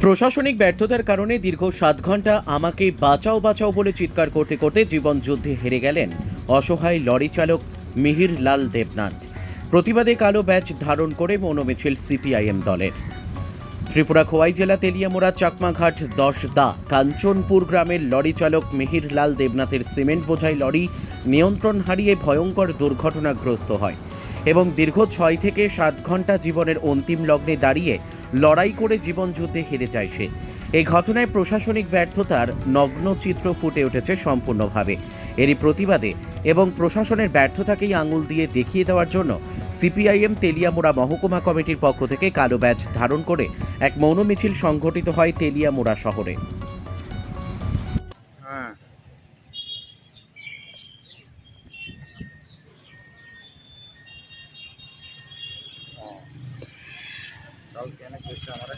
প্রশাসনিক ব্যর্থতার কারণে দীর্ঘ সাত ঘণ্টা আমাকে বাঁচাও বাঁচাও বলে চিৎকার করতে করতে জীবন যুদ্ধে হেরে গেলেন অসহায় লরি চালক মিহির লাল দেবনাথ। প্রতিবাদে কালো ব্যাচ ধারণ করে মনোমিছিল সিপিআইএম দলের। ত্রিপুরা খোয়াই জেলা তেলিয়ামোড়া চাকমাঘাট দশ দা কাঞ্চনপুর গ্রামের লরি চালক মিহির লাল দেবনাথের সিমেন্ট বোঝাই লরি নিয়ন্ত্রণ হারিয়ে ভয়ঙ্কর দুর্ঘটনাগ্রস্ত হয় এবং দীর্ঘ ছয় থেকে সাত ঘণ্টা জীবনের অন্তিম লগ্নে দাঁড়িয়ে লড়াই করে জীবনযুদ্ধে হেরে যায় সে। এই ঘটনায় প্রশাসনিক ব্যর্থতার নগ্ন চিত্র ফুটে উঠেছে সম্পূর্ণভাবে। এরই প্রতিবাদে এবং প্রশাসনের ব্যর্থতাকেই আঙুল দিয়ে দেখিয়ে দেওয়ার জন্য সিপিআইএম তেলিয়ামোড়া মহকুমা কমিটির পক্ষ থেকে কালো ব্যাচ ধারণ করে এক মৌন মিছিল সংঘটিত হয় তেলিয়ামোড়া শহরে। কালকে এনে করছে আমার